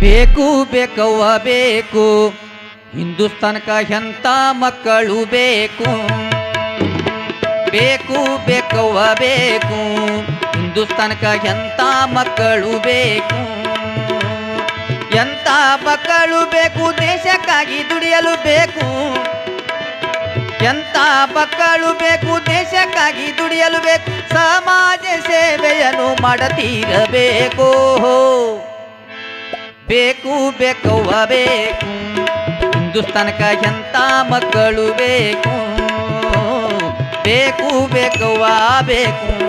ಬೇಕು, ಬೇಕವ್ವ ಬೇಕು. ಹಿಂದೂಸ್ತಾನಕ ಎಂತ ಮಕ್ಕಳು ಬೇಕು. ಬೇಕು, ಬೇಕವ್ವ ಬೇಕು. ಹಿಂದೂಸ್ತಾನಕ ಎಂತ ಮಕ್ಕಳು ಬೇಕು. ಎಂತ ಮಕ್ಕಳು ಬೇಕು, ದೇಶಕ್ಕಾಗಿ ದುಡಿಯಲು ಬೇಕು. ಎಂತ ಮಕ್ಕಳು ಬೇಕು, ದೇಶಕ್ಕಾಗಿ ದುಡಿಯಲು ಬೇಕು. ಸಮಾಜ ಸೇವೆಯನ್ನು ಮಾಡತೀರಬೇಕು. ಬೇಕು, ಬೇಕವ್ವ ಬೇಕು. ಹಿಂದೂಸ್ತಾನಕ ಎಂತ ಮಕ್ಕಳು ಬೇಕು. ಬೇಕು, ಬೇಕವ್ವ ಬೇಕು.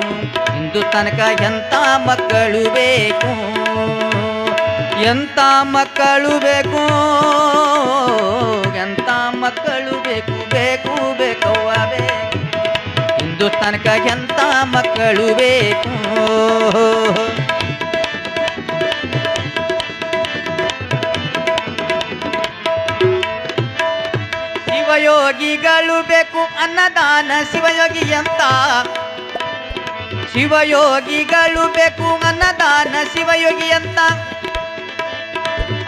ಹಿಂದೂಸ್ತಾನಕ ಎಂತ ಮಕ್ಕಳು ಬೇಕು. ಎಂತ ಮಕ್ಕಳು ಬೇಕು. ಎಂತ ಮಕ್ಕಳು ಬೇಕು. ಬೇಕು, ಬೇಕವ್ವ ಬೇಕು. ಹಿಂದೂಸ್ತಾನಕ ಎಂತ ಮಕ್ಕಳು ಬೇಕು. ಶಿವಯೋಗಿಗಳು ಬೇಕು ಅನ್ನದಾನ ಶಿವಯೋಗಿ ಅಂತ ಶಿವಯೋಗಿಗಳು ಬೇಕು ಅನ್ನದಾನ ಶಿವಯೋಗಿ ಅಂತ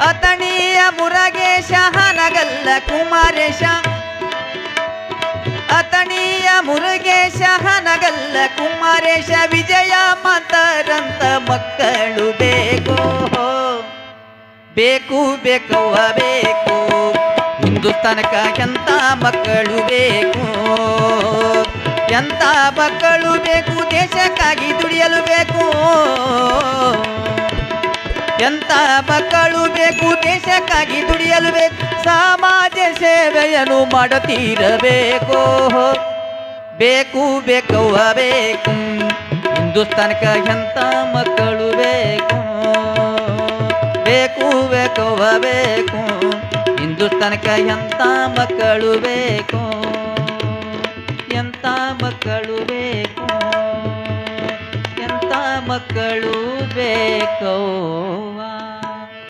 ಅತಣಿಯ ಮುರಗೇಶ, ಹನಗಲ್ಲ ಕುಮಾರೇಶ. ಅತಣಿಯ ಮುರುಗೇಶ, ಹನಗಲ್ಲ ಕುಮಾರೇಶ, ವಿಜಯ ಮಾತರಂತ ಮಕ್ಕಳು ಬೇಕು. ಬೇಕು ಬೇಕು ಬೇಕು ಹಿಂದೂಸ್ತಾನಕ ಎಂತ ಮಕ್ಕಳು ಬೇಕು. ಎಂತ ಮಕ್ಕಳು ಬೇಕು, ದೇಶಕ್ಕಾಗಿ ದುಡಿಯಲು ಬೇಕು. ಎಂತ ಮಕ್ಕಳು ಬೇಕು, ದೇಶಕ್ಕಾಗಿ ದುಡಿಯಲು ಬೇಕು. ಸಮಾಜ ಸೇವೆಯನ್ನು ಮಾಡುತ್ತಿರಬೇಕು. ಬೇಕು, ಬೇಕವ್ವ, ಬೇಕು. ಹಿಂದೂಸ್ತಾನಕ್ಕೆ ಎಂತ ಮಕ್ಕಳು ಬೇಕು. ಬೇಕು, ಬೇಕವ್ವ, ಬೇಕು. ಹಿಂದೂಸ್ತಾನಕ ಎಂತ ಮಕ್ಕಳು ಬೇಕು? ಎಂತ ಮಕ್ಕಳು ಬೇಕು? ಎಂತ ಮಕ್ಕಳು ಬೇಕವ್ವ